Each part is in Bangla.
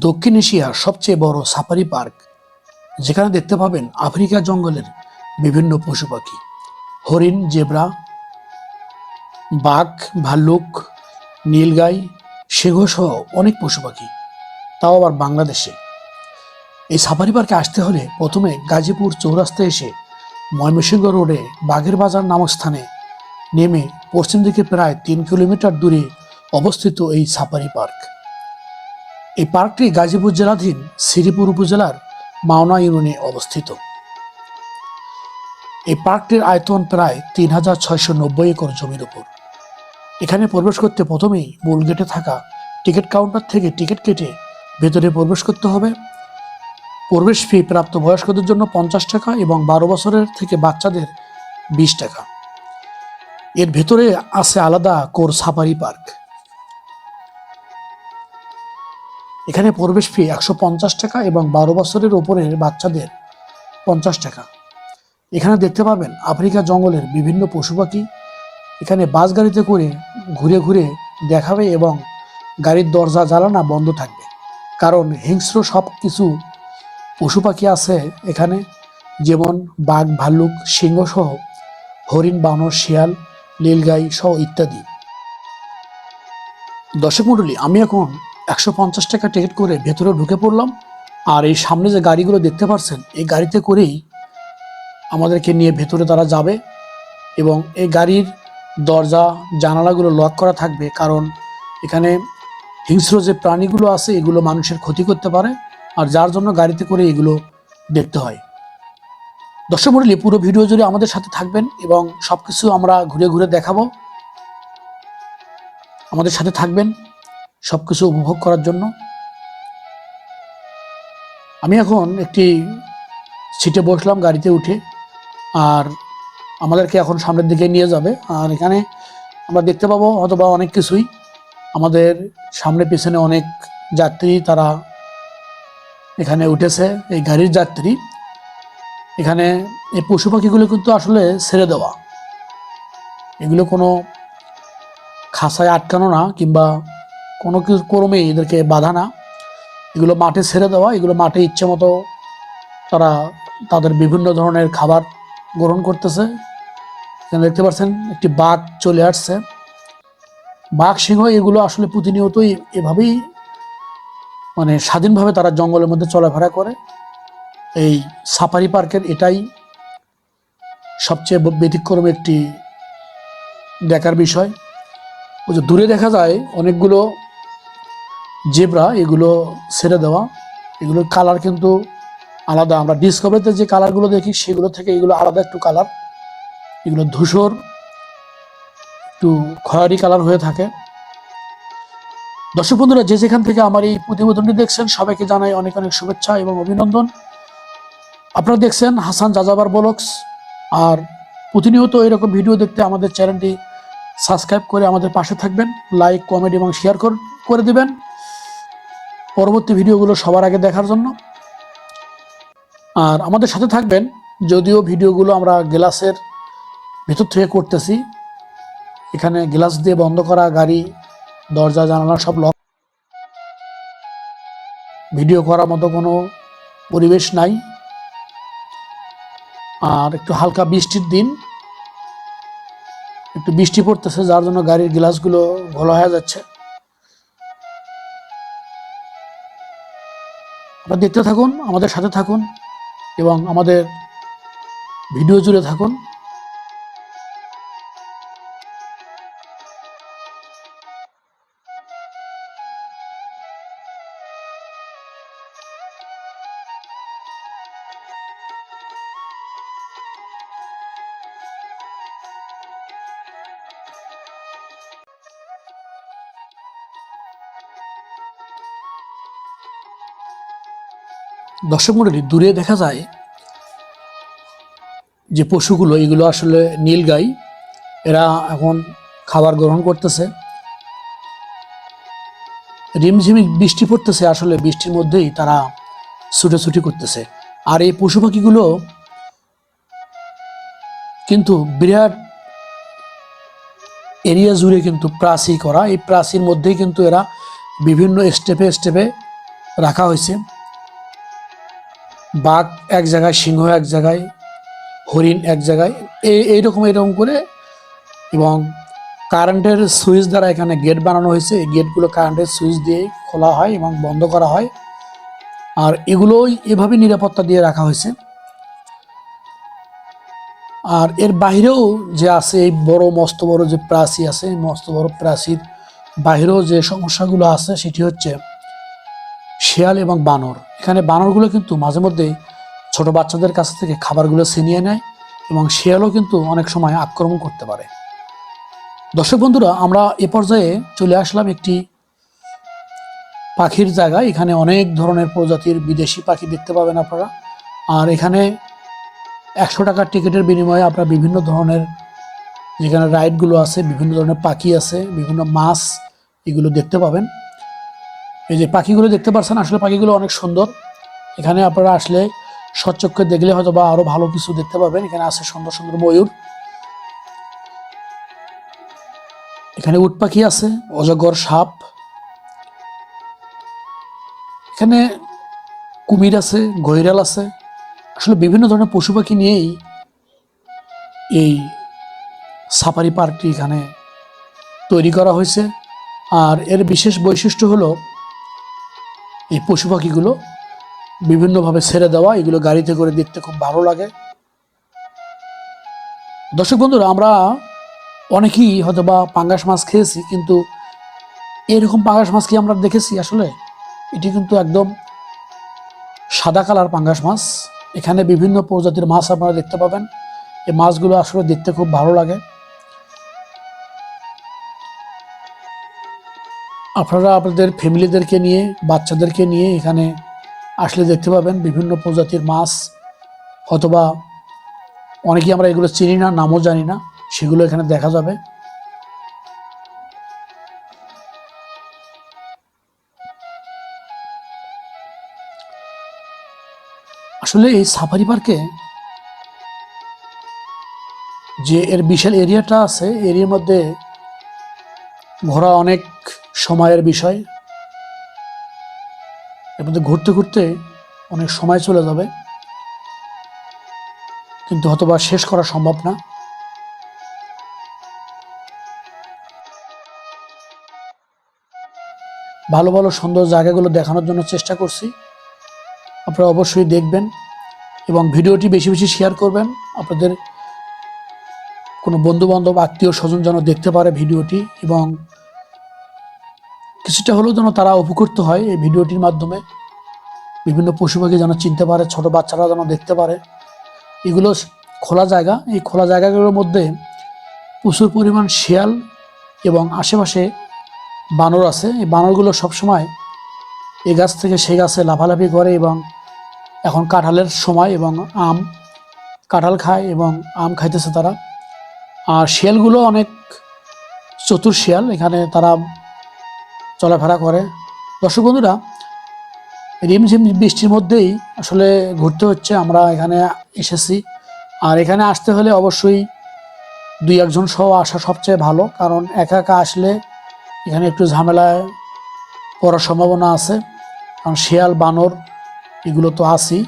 দক্ষিণ এশিয়ার সবচেয়ে বড় সাফারি পার্ক, যেখানে দেখতে পাবেন আফ্রিকা জঙ্গলের বিভিন্ন পশু পাখি। হরিণ, জেব্রা, বাঘ, ভাল্লুক, নীলগাই সিংহসহ অনেক পশু পাখি। তাও আবার বাংলাদেশে। এই সাফারি পার্কে আসতে হলে প্রথমে গাজীপুর চৌরাস্তায় এসে ময়মনসিংহ রোডে বাঘের বাজার নামক স্থানে নেমে পশ্চিম দিকে প্রায় তিন কিলোমিটার দূরে অবস্থিত এই সাফারি পার্ক। এই পার্কটি গাজীপুর জেলাধীন শ্রীপুর উপজেলার মাওনা ইউনিয়নে অবস্থিত। এই পার্কটির আয়তন প্রায় তিন হাজার ছয়শো নব্বই একর জমির উপর। এখানে প্রবেশ করতে প্রথমেই মূল গেটে থাকা টিকিট কাউন্টার থেকে টিকিট কেটে ভেতরে প্রবেশ করতে হবে। প্রবেশ ফি প্রাপ্ত বয়স্কদের জন্য পঞ্চাশ টাকা এবং বারো বছরের থেকে বাচ্চাদের বিশ টাকা। এর ভেতরে আছে আলাদা কোর সাফারি পার্ক। এখানে প্রবেশ ফি একশো পঞ্চাশ টাকা এবং বারো বছরের ওপরের বাচ্চাদের পঞ্চাশ টাকা। এখানে দেখতে পাবেন আফ্রিকা জঙ্গলের বিভিন্ন পশু পাখি। এখানে বাস গাড়িতে করে ঘুরে ঘুরে দেখাবে এবং গাড়ির দরজা জ্বালানা বন্ধ থাকবে। কারণ হিংস্র সব কিছু পশু পাখি আছে এখানে। যেমন বাঘ, ভাল্লুক, সিংহ সহ হরিণ, বানর, শিয়াল, নীলগাই সহ ইত্যাদি। দর্শক মণ্ডলী, আমি এখন একশো পঞ্চাশ টাকা টিকিট করে ভেতরে ঢুকে পড়লাম আর এই সামনে যে গাড়িগুলো দেখতে পাচ্ছেন এই গাড়িতে করেই আমাদেরকে নিয়ে ভেতরে তারা যাবে এবং এই গাড়ির দরজা, জানালাগুলো লক করা থাকবে কারণ এখানে হিংস্র যে প্রাণীগুলো আছে, এগুলো মানুষের ক্ষতি করতে পারে আর যার জন্য গাড়িতে করে এগুলো দেখতে হয়। দর্শক মণ্ডলী, পুরো ভিডিও জুড়ে আমাদের সাথে থাকবেন এবং সব কিছু আমরা ঘুরে ঘুরে দেখাবো। আমাদের সাথে থাকবেন। সব কিছু উপভোগ করার জন্য। আমি এখন একটি সিটে বসলাম গাড়িতে উঠে, আর আমাদেরকে এখন সামনের দিকে নিয়ে যাবে। আর এখানে আমরা দেখতে পাবো অথবা অনেক কিছুই। আমাদের সামনে পিছনে অনেক যাত্রী তারা এখানে উঠেছে, এই গাড়ির যাত্রী। এখানে এই পশু পাখিগুলো কিন্তু আসলে ছেড়ে দেওয়া। এগুলো কোনো খাসায় আটকানো না, কিংবা কোনো কিছু ক্রমে এদেরকে বাধা না। এগুলো মাঠে ছেড়ে দেওয়া, এগুলো মাঠে ইচ্ছে মতো তারা তাদের বিভিন্ন ধরনের খাবার গ্রহণ করতেছে। এখানে দেখতে পাচ্ছেন, একটি বাঘ চলে আসছে। বাঘ, সিংহ এগুলো আসলে প্রতিনিয়তই এভাবেই মানে স্বাধীনভাবে তারা জঙ্গলের মধ্যে চলাফেরা করে। এই সাফারি পার্কের এটাই সবচেয়ে ব্যতিক্রম একটি দেখার বিষয়। ওই যে দূরে দেখা যায়, অনেকগুলো জেব্রা, এগুলো ছেড়ে দেওয়া। এগুলোর কালার কিন্তু আলাদা। আমরা ডিসকভারিতে যে কালারগুলো দেখি, সেগুলো থেকে এগুলো আলাদা একটু কালার এগুলো ধূসর, একটু খয়েরি কালার হয়ে থাকে। দর্শক বন্ধুরা, যে যেখান থেকে আমার এই প্রতিবেদনটি দেখছেন, সবাইকে জানাই অনেক অনেক শুভেচ্ছা এবং অভিনন্দন। আপনারা দেখছেন হাসান যাযাবার ব্লগস। আর প্রতিনিয়ত এরকম ভিডিও দেখতে আমাদের চ্যানেলটি সাবস্ক্রাইব করে আমাদের পাশে থাকবেন। লাইক কমেন্ট এবং শেয়ার করে দিবেন। পরবর্তী ভিডিওগুলো সবার আগে দেখার জন্য। আর আমাদের সাথে থাকবেন, যদিও ভিডিওগুলো আমরা গ্লাসের ভেতর থেকে করতেছি। এখানে গ্লাস দিয়ে বন্ধ করা, গাড়ি, দরজা, জানালা সব লক ভিডিও করার মতো কোনো পরিবেশ নাই। আর একটু হালকা বৃষ্টির দিন। একটু বৃষ্টি পড়তেছে, যার জন্য গাড়ির গ্লাসগুলো ঘোলা হয়ে যাচ্ছে। আপনারা দেখতে থাকুন আমাদের সাথে থাকুন এবং আমাদের ভিডিও জুড়ে থাকুন। দর্শক মন্ডলী, দূরে দেখা যায় যে পশুগুলো, এগুলো আসলে নীল নীলগাই এরা এখন খাবার গ্রহণ করতেছে। রিমঝিমি বৃষ্টি পড়তেছে, আসলে বৃষ্টির মধ্যেই তারা ছুটোছুটি করতেছে। আর এই পশু পাখিগুলো কিন্তু বিরাট এরিয়া জুড়ে কিন্তু প্রাচী করা। এই প্রাচীর মধ্যেই কিন্তু এরা বিভিন্ন স্টেপে স্টেপে রাখা হয়েছে। বাঘ এক জায়গায়, সিংহ এক জায়গায়, হরিণ এক জায়গায়, এই এইরকম এরকম করে এবং কারেন্টের সুইচ দ্বারা এখানে গেট বানানো হয়েছে। এই গেটগুলো কারেন্টের সুইচ দিয়ে খোলা হয় এবং বন্ধ করা হয়। আর এগুলোই এভাবে নিরাপত্তা দিয়ে রাখা হয়েছে। আর এর বাইরেও যে আছে, এই বড়, মস্ত, বড় যে প্রাচী আছে, মস্ত, বড় প্রাচীর বাইরেও যে সমস্যাগুলো আছে, সেটি হচ্ছে শিয়াল এবং বানর। এখানে বানরগুলো কিন্তু মাঝে মধ্যে ছোট বাচ্চাদের কাছ থেকে খাবারগুলো ছিনিয়ে নেয় এবং শিয়ালও কিন্তু অনেক সময় আক্রমণ করতে পারে। দর্শক বন্ধুরা, আমরা এ পর্যায়ে চলে আসলাম একটি পাখির জায়গায়। এখানে অনেক ধরনের প্রজাতির বিদেশি পাখি দেখতে পাবেন আপনারা। আর এখানে একশো টাকার টিকিটের বিনিময়ে আপনারা বিভিন্ন ধরনের যেখানে রাইডগুলো আছে, বিভিন্ন ধরনের পাখি আছে, বিভিন্ন মাছ এগুলো দেখতে পাবেন। এই যে পাখিগুলো দেখতে পাচ্ছেন আসলে পাখিগুলো অনেক সুন্দর। এখানে আপনারা আসলে সচক্ষে দেখলে হয়তো বা আরও ভালো কিছু দেখতে পাবেন। এখানে আছে সুন্দর সুন্দর ময়ূর। এখানে উট পাখি আছে, অজগর, সাপ। এখানে কুমির আছে গৈরাল আছে। আসলে বিভিন্ন ধরনের পশু পাখি নিয়েই এই সাফারি পার্কটি এখানে তৈরি করা হয়েছে। আর এর বিশেষ বৈশিষ্ট্য হলো এই পশু পাখিগুলো বিভিন্নভাবে ছেড়ে দেওয়া, এগুলো গাড়িতে করে দেখতে খুব ভালো লাগে। দর্শক বন্ধুরা, আমরা অনেকেই হয়তো বা পাঙ্গাস মাছ খেয়েছি, কিন্তু এরকম পাঙ্গাস মাছ কি আমরা দেখেছি আসলে? এটি কিন্তু একদম সাদা কালার পাঙ্গাস মাছ। এখানে বিভিন্ন প্রজাতির মাছ আপনারা দেখতে পাবেন। এই মাছগুলো আসলে দেখতে খুব ভালো লাগে। আপনারা আপনাদের ফ্যামিলিদেরকে নিয়ে, বাচ্চাদেরকে নিয়ে এখানে আসলে দেখতে পাবেন বিভিন্ন প্রজাতির মাছ। অথবা অনেকেই আমরা এগুলো চিনি না, নামও জানি না, সেগুলো এখানে দেখা যাবে। আসলে এই সাফারি পার্কে যে এর বিশাল এরিয়াটা আছে, এরিয়ার মধ্যে ঘোরা অনেক সময়ের বিষয়। এর মধ্যে ঘুরতে ঘুরতে অনেক সময় চলে যাবে। কিন্তু হয়তোবা শেষ করা সম্ভব না। ভালো ভালো সুন্দর জায়গাগুলো দেখানোর জন্য চেষ্টা করছি। আপনারা অবশ্যই দেখবেন এবং ভিডিওটি বেশি বেশি শেয়ার করবেন। আপনাদের কোনো বন্ধু বান্ধব আত্মীয় স্বজন যেন দেখতে পারে ভিডিওটি এবং কিছুটা হলেও যেন তারা উপকৃত হয় এই ভিডিওটির মাধ্যমে। বিভিন্ন পশু পাখি যেন চিনতে পারে, ছোট বাচ্চারা যেন দেখতে পারে। এগুলো খোলা জায়গা। এই খোলা জায়গাগুলোর মধ্যে প্রচুর পরিমাণ শিয়াল এবং আশেপাশে বানর আছে। এই বানরগুলো সবসময় এই গাছ থেকে সেই গাছে লাফালাফি করে এবং এখন কাঁঠালের সময় এবং আম কাঁঠাল খায় এবং আম খাইতেছে তারা। আর শিয়ালগুলো অনেক চতুর শিয়াল। এখানে তারা চলাফেরা করে। দর্শক বন্ধুরা রিমঝিম বৃষ্টির মধ্যেই আসলে ঘুরতে হচ্ছে। আমরা এখানে এসেছি। আর এখানে আসতে হলে অবশ্যই দুই একজন সহ আসা সবচেয়ে ভালো, কারণ একা একা আসলে এখানে একটু ঝামেলায় পড়ার সম্ভাবনা আছে। কারণ শিয়াল, বানর, এগুলো তো আছেই।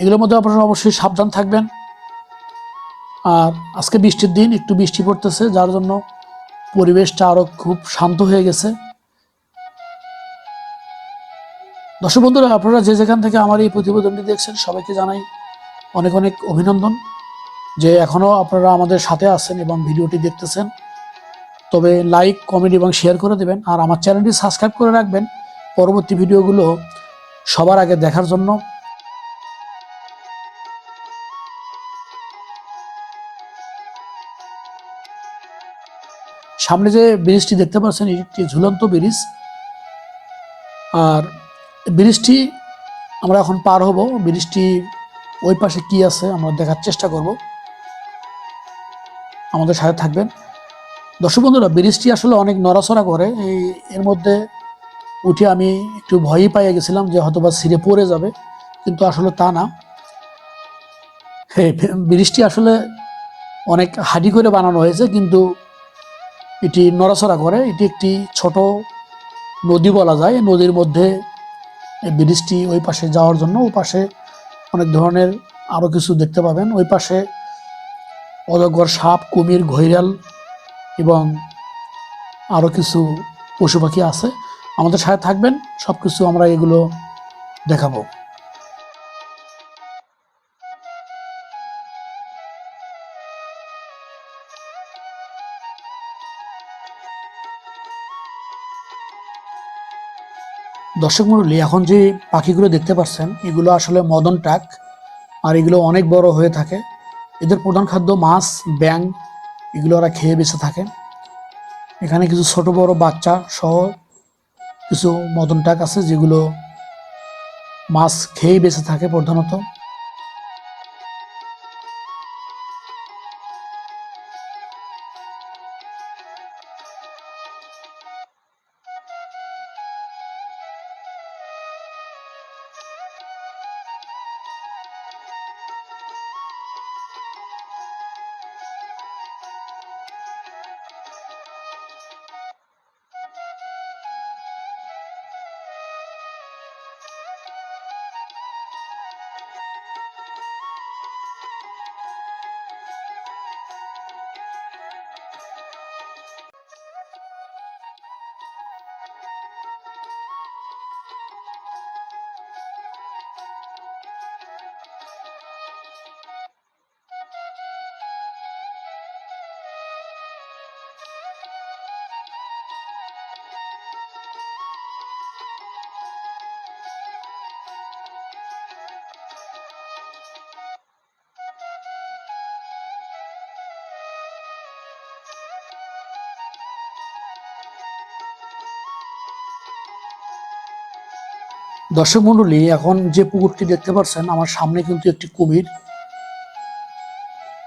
এগুলোর মধ্যে আপনারা অবশ্যই সাবধান থাকবেন। আর আজকে বৃষ্টির দিন, একটু বৃষ্টি পড়তেছে, যার জন্য পরিবেশটা আরও খুব শান্ত হয়ে গেছে। দর্শক বন্ধুরা, আপনারা যে যেখান থেকে আমার এই প্রতিবেদনটি দেখছেন, সবাইকে জানাই অনেক অনেক অভিনন্দন যে এখনও আপনারা আমাদের সাথে আছেন এবং ভিডিওটি দেখতেছেন। তবে লাইক, কমেন্ট এবং শেয়ার করে দেবেন আর আমার চ্যানেলটি সাবস্ক্রাইব করে রাখবেন। পরবর্তী ভিডিওগুলো সবার আগে দেখার জন্য সামনে যে ব্রিজটি দেখতে পাচ্ছেন, এটি একটি ঝুলন্ত ব্রিজ। আর ব্রিজটি আমরা এখন পার হব। ব্রিজটি ওই পাশে কি আছে আমরা দেখার চেষ্টা করব। আমাদের সাথে থাকবেন। দর্শক বন্ধুরা, ব্রিজটি আসলে অনেক নড়াচড়া করে। এই, এর মধ্যে উঠে আমি একটু ভয়ই পাইয়ে গেছিলাম যে হয়তোবা ছিঁড়ে পড়ে যাবে, কিন্তু আসলে তা না। হ্যাঁ ব্রিজটি আসলে অনেক হাডি করে বানানো হয়েছে, কিন্তু এটি নড়াচড়া করে, এটি একটি ছোট নদী বলা যায়। নদীর মধ্যে ব্রিজটি ওই পাশে যাওয়ার জন্য, ওই পাশে অনেক ধরনের আরও কিছু দেখতে পাবেন। ওই পাশে অজগর, সাপ, কুমির, ঘৈরাল এবং আরও কিছু পশু পাখি আছে। আমাদের সাথে থাকবেন সব কিছু আমরা এগুলো দেখাবো। দর্শক মন্ডলী এখন যে পাখিগুলো দেখতে পাচ্ছেন, এগুলো আসলে মদন টাক আর এগুলো অনেক বড় হয়ে থাকে। এদের প্রধান খাদ্য মাছ ব্যাং এগুলো ওরা খেয়ে বেঁচে থাকে। এখানে কিছু ছোট বড় বাচ্চা সহ কিছু মদন টাক আছে, যেগুলো মাছ খেয়েই বেঁচে থাকে প্রধানত। দর্শক মণ্ডলী, এখন যে পুকুরটি দেখতে পাচ্ছেন, আমার সামনে কিন্তু একটি কুমির।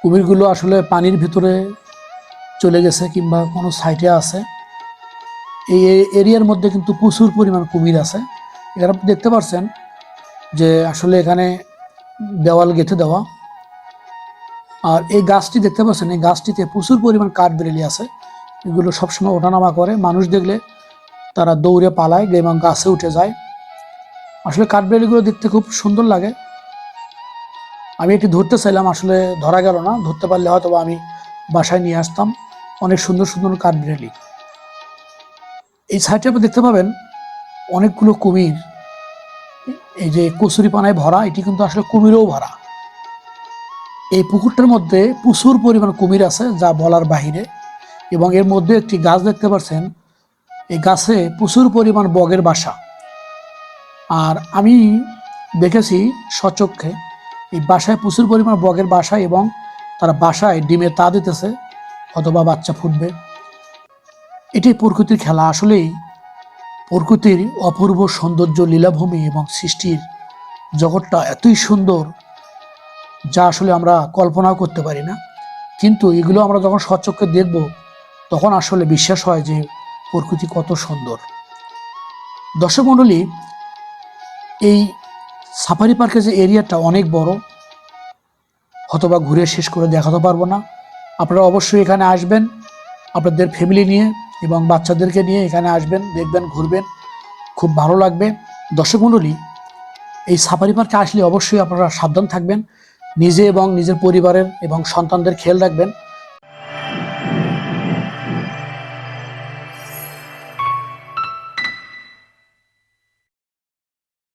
কুমিরগুলো আসলে পানির ভিতরে চলে গেছে কিংবা কোনো সাইটে আছে। এই এরিয়ার মধ্যে কিন্তু প্রচুর পরিমাণ কুমির আছে। এখানে আপনি দেখতে পাচ্ছেন যে আসলে এখানে দেওয়াল গেঁথে দেওয়া। আর এই গাছটি দেখতে পাচ্ছেন, এই গাছটিতে প্রচুর পরিমাণ কাঠ বেরেলি আছে। এগুলো সবসময় ওঠানামা করে। মানুষ দেখলে তারা দৌড়ে পালায়, এবং গাছে উঠে যায়। আসলে কাঠবেড়িগুলো দেখতে খুব সুন্দর লাগে। আমি এটি ধরতে চাইলাম, আসলে ধরা গেল না। ধরতে পারলে হয়তো আমি বাসায় নিয়ে আসতাম। অনেক সুন্দর সুন্দর কাঠবিড়ালি এই সাইডে আপনি দেখতে পাবেন অনেকগুলো কুমির। এই যে কচুরি পানায় ভরা, এটি কিন্তু আসলে কুমিরেও ভরা। এই পুকুরটার মধ্যে প্রচুর পরিমাণ কুমির আছে, যা বলার বাহিরে। এবং এর মধ্যে একটি গাছ দেখতে পাচ্ছেন। এই গাছে প্রচুর পরিমাণ বগের বাসা। আর আমি দেখেছি সচক্ষে এই বাসায় প্রচুর পরিমাণ বগের বাসা এবং তারা বাসায় ডিমে তা দিতেছে, অথবা বাচ্চা ফুটবে। এটি প্রকৃতির খেলা। আসলেই প্রকৃতির অপূর্ব সৌন্দর্য, লীলাভূমি এবং সৃষ্টির জগৎটা এতই সুন্দর যা আসলে আমরা কল্পনাও করতে পারি না। কিন্তু এগুলো আমরা যখন সচক্ষে দেখব, তখন আসলে বিশ্বাস হয় যে প্রকৃতি কত সুন্দর। দর্শক মণ্ডলী এই সাফারি পার্কের যে এরিয়াটা অনেক বড়, হয়তোবা ঘুরে শেষ করে দেখাতে পারব না। আপনারা অবশ্যই এখানে আসবেন, আপনাদের ফ্যামিলি নিয়ে এবং বাচ্চাদেরকে নিয়ে এখানে আসবেন, দেখবেন, ঘুরবেন, খুব ভালো লাগবে। দর্শক মণ্ডলী, এই সাফারি পার্কে আসলে অবশ্যই আপনারা সাবধান থাকবেন, নিজে এবং নিজের পরিবারের এবং সন্তানদের খেয়াল রাখবেন।